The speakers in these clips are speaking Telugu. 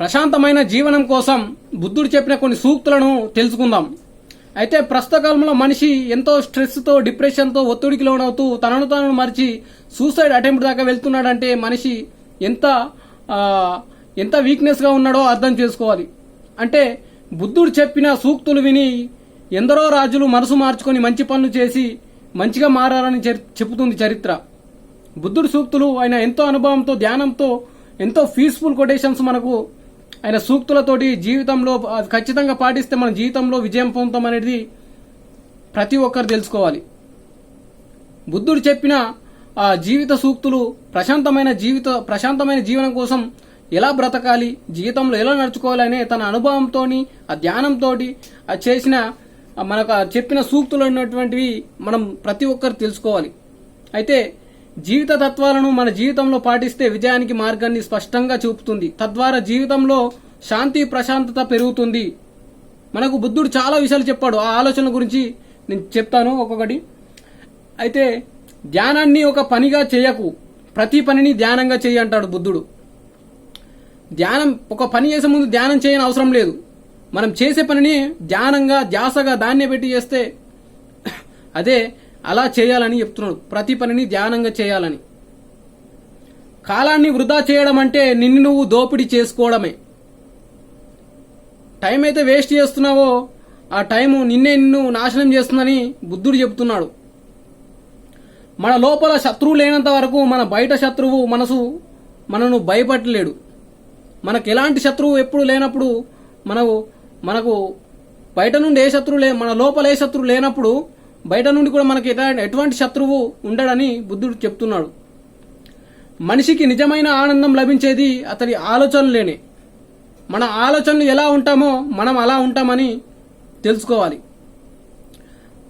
ప్రశాంతమైన జీవనం కోసం బుద్ధుడు చెప్పిన కొన్ని సూక్తులను తెలుసుకుందాం. అయితే ప్రస్తుత కాలంలో మనిషి ఎంతో స్ట్రెస్తో డిప్రెషన్తో ఒత్తిడికి లోనవుతూ తనను తాను మరిచి సూసైడ్ అటెంప్ట్ దాకా వెళ్తున్నాడంటే మనిషి ఎంత ఎంత వీక్నెస్గా ఉన్నాడో అర్థం చేసుకోవాలి. అంటే బుద్ధుడు చెప్పిన సూక్తులు విని ఎందరో రాజులు మనసు మార్చుకొని మంచి పనులు చేసి మంచిగా మారారని చెబుతుంది చరిత్ర. బుద్ధుడి సూక్తులు ఆయన ఎంతో అనుభవంతో ధ్యానంతో ఎంతో పీస్ఫుల్ కొటేషన్స్ మనకు ఆయన సూక్తులతోటి జీవితంలో అది ఖచ్చితంగా పాటిస్తే మన జీవితంలో విజయం పొందుతాం అనేది ప్రతి ఒక్కరు తెలుసుకోవాలి. బుద్ధుడు చెప్పిన ఆ జీవిత సూక్తులు ప్రశాంతమైన జీవిత ప్రశాంతమైన జీవనం కోసం ఎలా బ్రతకాలి జీవితంలో ఎలా నడుచుకోవాలి అనే తన అనుభవంతో ఆ ధ్యానంతో ఆ చేసిన మనకు ఆ చెప్పిన సూక్తులు ఉన్నటువంటివి మనం ప్రతి ఒక్కరు తెలుసుకోవాలి. అయితే జీవిత తత్వాలను మన జీవితంలో పాటిస్తే విజయానికి మార్గాన్ని స్పష్టంగా చూపుతుంది. తద్వారా జీవితంలో శాంతి ప్రశాంతత పెరుగుతుంది. మనకు బుద్ధుడు చాలా విషయాలు చెప్పాడు. ఆ ఆలోచన గురించి నేను చెప్తాను ఒక్కొక్కటి. అయితే ధ్యానాన్ని ఒక పనిగా చేయకు. ప్రతి పనిని ధ్యానంగా చేయి అంటాడు బుద్ధుడు. ధ్యానం ఒక పని చేసే ముందు ధ్యానం చేయని అవసరం లేదు. మనం చేసే పనిని ధ్యానంగా ధ్యాసగా దాన్నే పెట్టి చేస్తే అదే అలా చేయాలని చెప్తున్నాడు. ప్రతి పనిని ధ్యానంగా చేయాలని. కాలాన్ని వృధా చేయడం అంటే నిన్ను నువ్వు దోపిడీ చేసుకోవడమే. టైం అయితే వేస్ట్ చేస్తున్నావో ఆ టైము నిన్నే నిన్ను నాశనం చేస్తుందని బుద్ధుడు చెబుతున్నాడు మన లోపల శత్రువు లేనంత వరకు మన బయట శత్రువు మనసు మనను భయపడలేడు. మనకు ఎలాంటి శత్రువు ఎప్పుడు లేనప్పుడు మనకు మనకు బయట నుండి ఏ శత్రువు లే మన లోపల ఏ శత్రువు లేనప్పుడు బయట నుండి కూడా మనకి ఎటువంటి శత్రువు ఉండడని బుద్ధుడు చెప్తున్నాడు. మనిషికి నిజమైన ఆనందం లభించేది అతడి ఆలోచనలేనే. మన ఆలోచనలు ఎలా ఉంటామో మనం అలా ఉంటామని తెలుసుకోవాలి.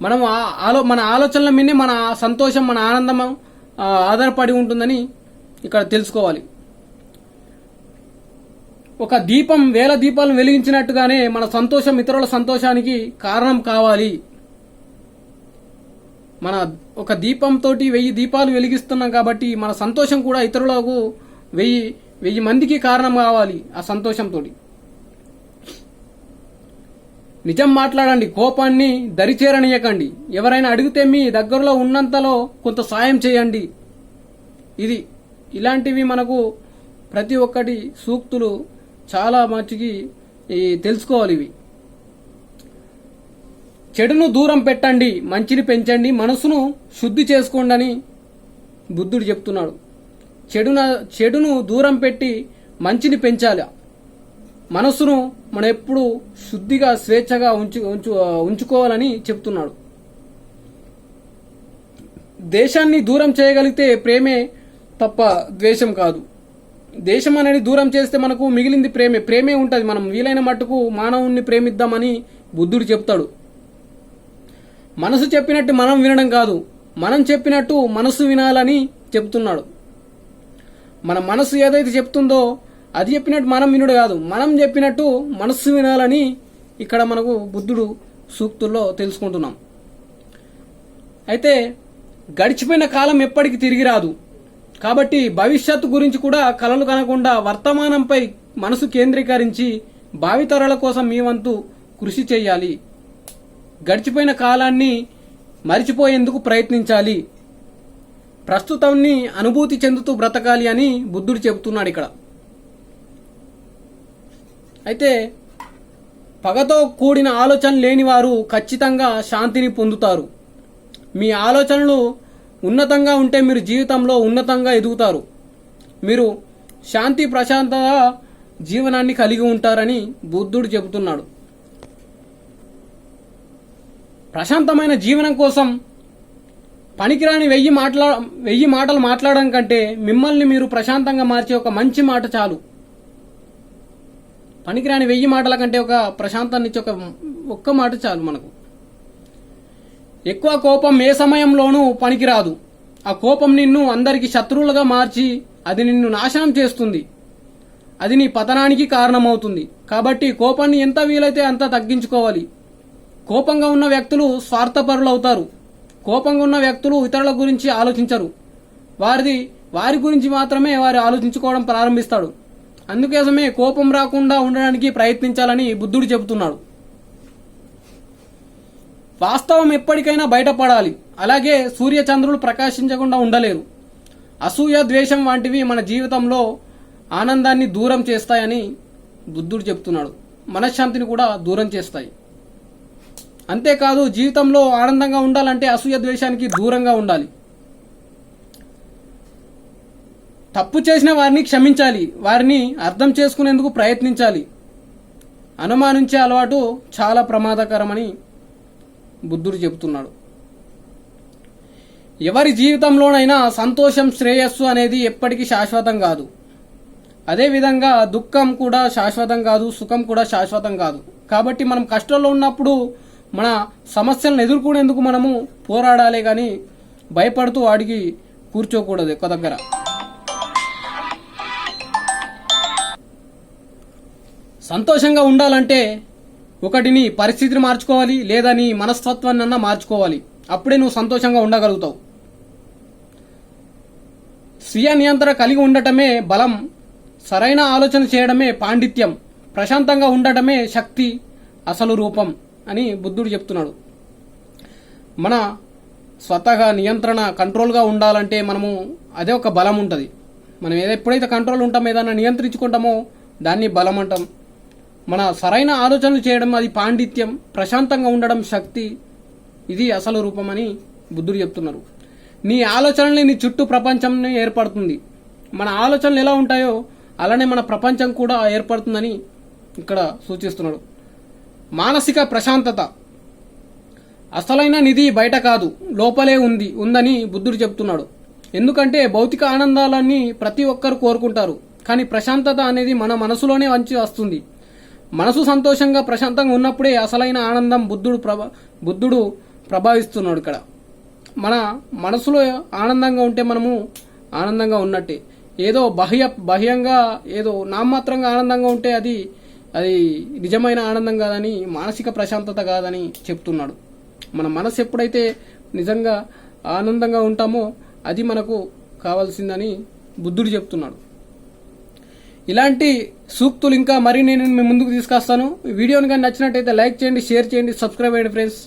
మనం ఆ- ఆలో మన ఆలోచనల మీదే మన సంతోషం మన ఆనందం ఆధారపడి ఉంటుందని ఇక్కడ తెలుసుకోవాలి. ఒక దీపం వేల దీపాలను వెలిగించినట్టుగానే మన సంతోషం ఇతరుల సంతోషానికి కారణం కావాలి. మన ఒక దీపంతో వెయ్యి దీపాలు వెలిగిస్తున్నాం కాబట్టి మన సంతోషం కూడా ఇతరులకు వెయ్యి వెయ్యి మందికి కారణం కావాలి ఆ సంతోషంతో నిజం మాట్లాడండి కోపాన్ని దరిచేరనీయకండి. ఎవరైనా అడిగితే మీ దగ్గరలో ఉన్నంతలో కొంత సాయం చేయండి. ఇది ఇలాంటివి మనకు ప్రతి ఒక్కటి సూక్తులు చాలా మట్టుకి తెలుసుకోవాలి ఇవి. చెడును దూరం పెట్టండి మంచిని పెంచండి మనసును శుద్ధి చేసుకోండి అని బుద్ధుడు చెప్తున్నాడు. చెడున చెడును దూరం పెట్టి మంచిని పెంచాలి. మనస్సును మనం ఎప్పుడు శుద్ధిగా స్వేచ్ఛగా ఉంచు ఉంచు ఉంచుకోవాలని చెప్తున్నాడు. దేశాన్ని దూరం చేయగలిగితే ప్రేమే తప్ప ద్వేషం కాదు. దేశం అనేది దూరం చేస్తే మనకు మిగిలింది ప్రేమే. ప్రేమే ఉంటుంది. మనం వీలైన మట్టుకు మానవుణ్ణి ప్రేమిద్దామని బుద్ధుడు చెప్తాడు. మనసు చెప్పినట్టు మనం వినడం కాదు. మనం చెప్పినట్టు మనసు వినాలని చెప్తున్నాడు. మన మనసు ఏదైతే చెప్తుందో అది చెప్పినట్టు మనం వినుడు కాదు. మనం చెప్పినట్టు మనస్సు వినాలని ఇక్కడ మనకు బుద్ధుడు సూక్తుల్లో తెలుసుకుంటున్నాం. అయితే గడిచిపోయిన కాలం ఎప్పటికి తిరిగి రాదు. కాబట్టి భవిష్యత్తు గురించి కూడా కలలు కనకుండా వర్తమానంపై మనసు కేంద్రీకరించి భావితరాల కోసం మీ వంతు కృషి చేయాలి. గడిచిపోయిన కాలాన్ని మరిచిపోయేందుకు ప్రయత్నించాలి. ప్రస్తుతాన్ని అనుభూతి చెందుతూ బ్రతకాలి అని బుద్ధుడు చెబుతున్నాడు ఇక్కడ. అయితే పగతో కూడిన ఆలోచన లేని వారు ఖచ్చితంగా శాంతిని పొందుతారు. మీ ఆలోచనలు ఉన్నతంగా ఉంటే మీరు జీవితంలో ఉన్నతంగా ఎదుగుతారు. మీరు శాంతి ప్రశాంతత జీవనాన్ని కలిగి ఉంటారని బుద్ధుడు చెబుతున్నాడు. ప్రశాంతమైన జీవనం కోసం పనికిరాని వెయ్యి మాట్లా వెయ్యి మాటలు మాట్లాడడం కంటే మిమ్మల్ని మీరు ప్రశాంతంగా మార్చే ఒక మంచి మాట చాలు. పనికిరాని వెయ్యి మాటల కంటే ఒక ప్రశాంతాన్ని ఒక ఒక్క మాట చాలు మనకు. ఎక్కువ కోపం ఏ సమయంలోనూ పనికిరాదు. ఆ కోపం నిన్ను అందరికి శత్రువులుగా మార్చి అది నిన్ను నాశనం చేస్తుంది. అది నీ పతనానికి కారణమవుతుంది. కాబట్టి కోపాన్ని ఎంత వీలైతే అంత తగ్గించుకోవాలి. కోపంగా ఉన్న వ్యక్తులు స్వార్థపరులు అవుతారు కోపంగా ఉన్న వ్యక్తులు ఇతరుల గురించి ఆలోచించరు. వారిది వారి గురించి మాత్రమే వారు ఆలోచించుకోవడం ప్రారంభిస్తాడు. అందుకోసమే కోపం రాకుండా ఉండడానికి ప్రయత్నించాలని బుద్ధుడు చెబుతున్నాడు. వాస్తవం ఎప్పటికైనా బయటపడాలి. అలాగే సూర్య చంద్రులు ప్రకాశించకుండా ఉండలేరు. అసూయ ద్వేషం వంటివి మన జీవితంలో ఆనందాన్ని దూరం చేస్తాయని బుద్ధుడు చెప్తున్నాడు మనశ్శాంతిని కూడా దూరం చేస్తాయి. అంతేకాదు జీవితంలో ఆనందంగా ఉండాలంటే అసూయ ద్వేషానికి దూరంగా ఉండాలి. తప్పు చేసిన వారిని క్షమించాలి. వారిని అర్థం చేసుకునేందుకు ప్రయత్నించాలి. అనుమానించే అలవాటు చాలా ప్రమాదకరమని బుద్ధుడు చెబుతున్నాడు. ఎవరి జీవితంలోనైనా సంతోషం శ్రేయస్సు అనేది ఎప్పటికీ శాశ్వతం కాదు. అదేవిధంగా దుఃఖం కూడా శాశ్వతం కాదు సుఖం కూడా శాశ్వతం కాదు. కాబట్టి మనం కష్టంలో ఉన్నప్పుడు మన సమస్యలను ఎదుర్కొనేందుకు మనము పోరాడాలి కానీ భయపడుతూ వాడికి కూర్చోకూడదు ఒక దగ్గర. సంతోషంగా ఉండాలంటే ఒకటిని పరిస్థితిని మార్చుకోవాలి లేదా నీ మనస్తత్వాన్ని అన్నా మార్చుకోవాలి. అప్పుడే నువ్వు సంతోషంగా ఉండగలుగుతావు. స్వీయ నియంత్రణ కలిగి ఉండటమే బలం సరైన ఆలోచన చేయడమే పాండిత్యం ప్రశాంతంగా ఉండటమే శక్తి అసలు రూపం. అని బుద్ధుడు చెప్తున్నాడు. మన స్వతహా నియంత్రణ కంట్రోల్గా ఉండాలంటే మనము అదే ఒక బలం ఉంటుంది. మనం ఏది ఎప్పుడైతే కంట్రోల్ ఉంటామో ఏదైనా నియంత్రించుకుంటామో దాన్ని బలం అంటాం. మన సరైన ఆలోచనలు చేయడం అది పాండిత్యం ప్రశాంతంగా ఉండడం శక్తి ఇది అసలు రూపం అని బుద్ధుడు చెప్తున్నారు. నీ ఆలోచనల్ని నీ చుట్టూ ప్రపంచంని ఏర్పడుతుంది. మన ఆలోచనలు ఎలా ఉంటాయో అలానే మన ప్రపంచం కూడా ఏర్పడుతుందని ఇక్కడ సూచిస్తున్నాడు. మానసిక ప్రశాంతత. అసలైన నిధి బయట కాదు లోపలే ఉంది ఉందని బుద్ధుడు చెప్తున్నాడు. ఎందుకంటే భౌతిక ఆనందాలన్నీ ప్రతి ఒక్కరు కోరుకుంటారు కానీ ప్రశాంతత అనేది మన మనసులోనే వంచి వస్తుంది. మనసు సంతోషంగా ప్రశాంతంగా ఉన్నప్పుడే అసలైన ఆనందం బుద్ధుడు ప్రభ బుద్ధుడు ప్రభావిస్తున్నాడు ఇక్కడ. మన మనసులో ఆనందంగా ఉంటే మనము ఆనందంగా ఉన్నట్టే. ఏదో బాహ్య బాహ్యంగా ఏదో నామాత్రంగా ఆనందంగా ఉంటే అది అది నిజమైన ఆనందం కాదని మానసిక ప్రశాంతత కాదని చెప్తున్నాడు. మన మనసు ఎప్పుడైతే నిజంగా ఆనందంగా ఉంటామో అది మనకు కావాల్సిందని బుద్ధుడు చెప్తున్నాడు. ఇలాంటి సూక్తులు ఇంకా మరి నేను మీ ముందుకు తీసుకొస్తాను. వీడియోని కానీ నచ్చినట్టయితే లైక్ చేయండి షేర్ చేయండి సబ్స్క్రైబ్ అయ్యండి ఫ్రెండ్స్.